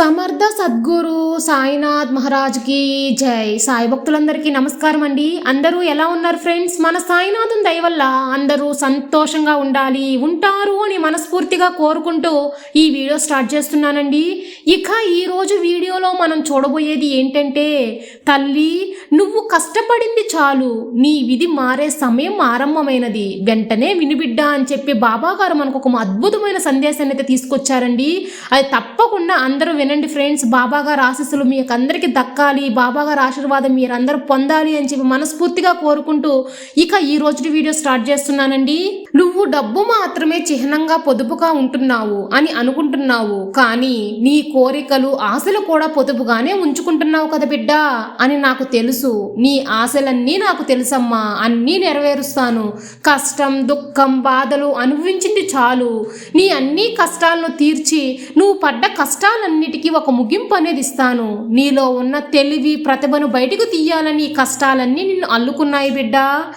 సమర్థ సద్గురు సాయినాథ్ మహారాజ్కి జై. సాయి భక్తులందరికీ నమస్కారం అండి. అందరూ ఎలా ఉన్నారు ఫ్రెండ్స్? మన సాయినాథం దయ వల్ల అందరూ సంతోషంగా ఉండాలి ఉంటారు అని మనస్ఫూర్తిగా కోరుకుంటూ ఈ వీడియో స్టార్ట్ చేస్తున్నానండి. ఇక ఈరోజు వీడియోలో మనం చూడబోయేది ఏంటంటే తల్లి నువ్వు కష్టపడింది చాలు నీ విధి మారే సమయం ఆరంభమైనది. వెంటనే వినిబిడ్డ అని చెప్పి బాబాగారు మనకు ఒక అద్భుతమైన సందేశాన్ని అయితే తీసుకొచ్చారండి. అది తప్పకుండా అందరూ విన వినండి ఫ్రెండ్స్ బాబా గారు ఆశీస్సులు మీకు అందరికీ దక్కాలి బాబా ఆశీర్వాదం మీరందరూ పొందాలి అని చెప్పి మనస్ఫూర్తిగా కోరుకుంటూ ఇక ఈ రోజు వీడియో స్టార్ట్ చేస్తున్నానండి. నువ్వు డబ్బు మాత్రమే చిహ్నంగా పొదుపుగా ఉంటున్నావు అని అనుకుంటున్నావు కానీ నీ కోరికలు ఆశలు కూడా పొదుపుగానే ఉంచుకుంటున్నావు కదా బిడ్డ అని నాకు తెలుసు. నీ ఆశలన్నీ నాకు తెలుసమ్మా అన్నీ నెరవేరుస్తాను. కష్టం దుఃఖం బాధలు అనుభవించింది చాలు. నీ అన్ని కష్టాలను తీర్చి నువ్వు పడ్డ కష్టాలన్నిటికీ ఒక ముగింపు అనేది ఇస్తాను నీలో ఉన్న తెలివి ప్రతిభను బయటకు తీయాలని ఈ కష్టాలన్నీ నిన్ను అల్లుకున్నాయి బిడ్డా.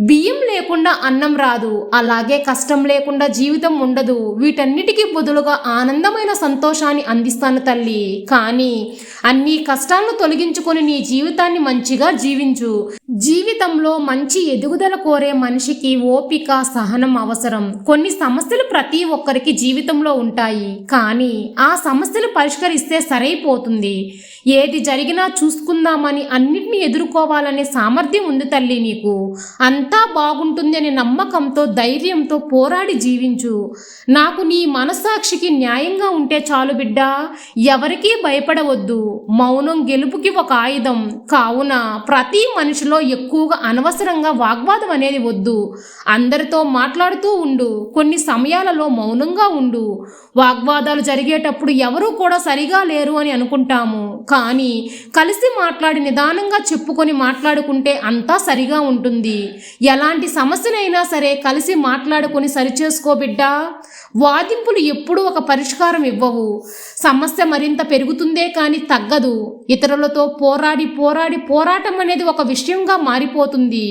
బియ్యం లేకుండా అన్నం రాదు అలాగే కష్టం లేకుండా జీవితం ఉండదు. వీటన్నిటికీ బదులుగా ఆనందమైన సంతోషాన్ని అందిస్తాను తల్లి. కానీ అన్ని కష్టాలను తొలగించుకొని నీ జీవితాన్ని మంచిగా జీవించు. జీవితంలో మంచి ఎదుగుదల కోరే మనిషికి ఓపిక సహనం అవసరం. కొన్ని సమస్యలు ప్రతి ఒక్కరికి జీవితంలో ఉంటాయి. కానీ ఆ సమస్యలు పరిష్కరిస్తే సరైపోతుంది. ఏది జరిగినా చూసుకుందామని అన్నిటిని ఎదుర్కోవాలనే సామర్థ్యం ఉంది తల్లి నీకు. అంతా బాగుంటుంది అనే నమ్మకంతో ధైర్యంతో పోరాడి జీవించు. నాకు నీ మనస్సాక్షికి న్యాయంగా ఉంటే చాలు బిడ్డ. ఎవరికీ భయపడవద్దు. మౌనం గెలుపుకి ఒక ఆయుధం. కావున ప్రతి మనిషిలో ఎక్కువగా అనవసరంగా వాగ్వాదం అనేది వద్దు. అందరితో మాట్లాడుతూ ఉండు. కొన్ని సమయాలలో మౌనంగా ఉండు. వాగ్వాదాలు జరిగేటప్పుడు ఎవరూ కూడా సరిగా లేరు అని అనుకుంటాము. కానీ కలిసి మాట్లాడి నిదానంగా చెప్పుకొని మాట్లాడుకుంటే అంతా సరిగా ఉంటుంది. ఎలాంటి సమస్యనైనా సరే కలిసి మాట్లాడుకొని సరిచేసుకో బిడ్డా. వాదింపులు ఎప్పుడూ ఒక పరిష్కారం ఇవ్వవు. సమస్య మరింత పెరుగుతుందే కానీ తగ్గదు. ఇతరులతో పోరాడి పోరాడి పోరాటం అనేది ఒక విషయంగా మారిపోతుంది.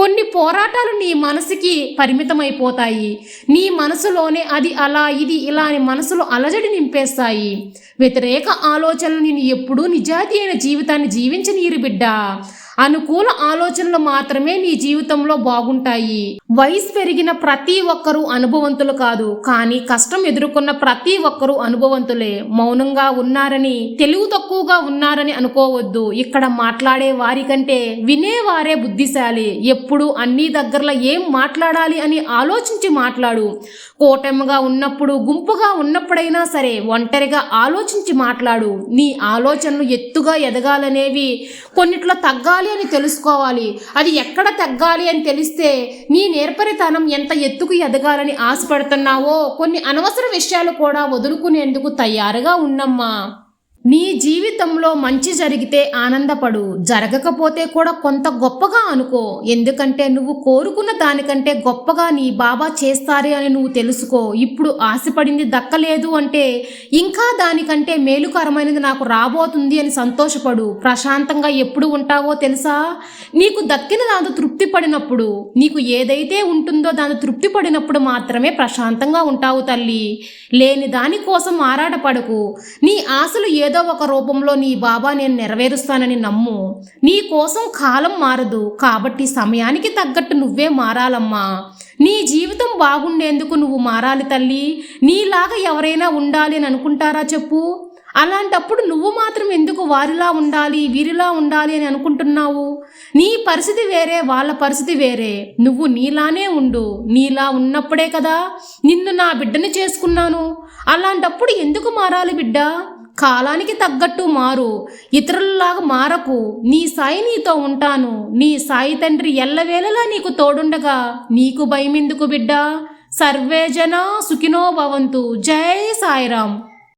కొన్ని పోరాటాలు నీ మనసుకి పరిమితమైపోతాయి. నీ మనసులోనే అది అలా ఇది ఇలా అని మనసులో అలజడి నింపేస్తాయి. వ్యతిరేక ఆలోచనలు నేను ఎప్పుడూ నిజాతి అయిన జీవితాన్ని జీవించనీరు బిడ్డ. అనుకూల ఆలోచనలు మాత్రమే నీ జీవితంలో బాగుంటాయి. వయసు పెరిగిన ప్రతి ఒక్కరూ అనుభవంతులు కాదు. కానీ కష్టం ఎదుర్కొన్న ప్రతి ఒక్కరూ అనుభవంతులే. మౌనంగా ఉన్నారని తెలివి తక్కువగా ఉన్నారని అనుకోవద్దు. ఇక్కడ మాట్లాడే వారి కంటే వినేవారే బుద్ధిశాలి. ఎప్పుడు అన్ని దగ్గరలో ఏం మాట్లాడాలి అని ఆలోచించి మాట్లాడు. కూటమిగా ఉన్నప్పుడు గుంపుగా ఉన్నప్పుడైనా సరే ఒంటరిగా ఆలోచించి మాట్లాడు. నీ ఆలోచనలు ఎత్తుగా ఎదగాలనేవి కొన్నిట్లో తగ్గాలి అని తెలుసుకోవాలి. అది ఎక్కడ తగ్గాలి అని తెలిస్తే నీ నేర్పరితనం ఎంత ఎత్తుకు ఎదగాలని ఆశపడుతున్నావో కొన్ని అనవసర విషయాలు కూడా వదులుకునేందుకు తయారుగా ఉన్నమ్మా. నీ జీవితంలో మంచి జరిగితే ఆనందపడు. జరగకపోతే కూడా కొంత గొప్పగా అనుకో. ఎందుకంటే నువ్వు కోరుకున్న దానికంటే గొప్పగా నీ బాబా చేస్తారే అని నువ్వు తెలుసుకో. ఇప్పుడు ఆశపడింది దక్కలేదు అంటే ఇంకా దానికంటే మేలుకరమైనది నాకు రాబోతుంది అని సంతోషపడు. ప్రశాంతంగా ఎప్పుడు ఉంటావో తెలుసా? నీకు దక్కిన దాంతో తృప్తి పడినప్పుడు నీకు ఏదైతే ఉంటుందో దాని తృప్తి పడినప్పుడు మాత్రమే ప్రశాంతంగా ఉంటావు తల్లి. లేని దానికోసం ఆరాటపడకు. నీ ఆశలు ఏదో ఒక రూపంలో నీ బాబా నేను నెరవేరుస్తానని నమ్ము. నీ కోసం కాలం మారదు. కాబట్టి సమయానికి తగ్గట్టు నువ్వే మారాలమ్మా. నీ జీవితం బాగుండేందుకు నువ్వు మారాలి తల్లి. నీలాగా ఎవరైనా ఉండాలి అని అనుకుంటారా చెప్పు. అలాంటప్పుడు నువ్వు మాత్రం ఎందుకు వారిలా ఉండాలి వీరిలా ఉండాలి అని అనుకుంటున్నావు? నీ పరిస్థితి వేరే వాళ్ళ పరిస్థితి వేరే. నువ్వు నీలానే ఉండు. నీలా ఉన్నప్పుడే కదా నిన్ను నా బిడ్డని చేసుకున్నాను. అలాంటప్పుడు ఎందుకు మారాలి బిడ్డ? కాలానికి తగ్గట్టు మారు. ఇతరులలాగా మారకు. నీ సాయి నీతో ఉంటాను. నీ సాయి తండ్రి ఎల్లవేళలా నీకు తోడుండగా. నీకు భయమెందుకు బిడ్డ? సర్వేజన సుఖినో భవంతు. జై సాయిరామ్.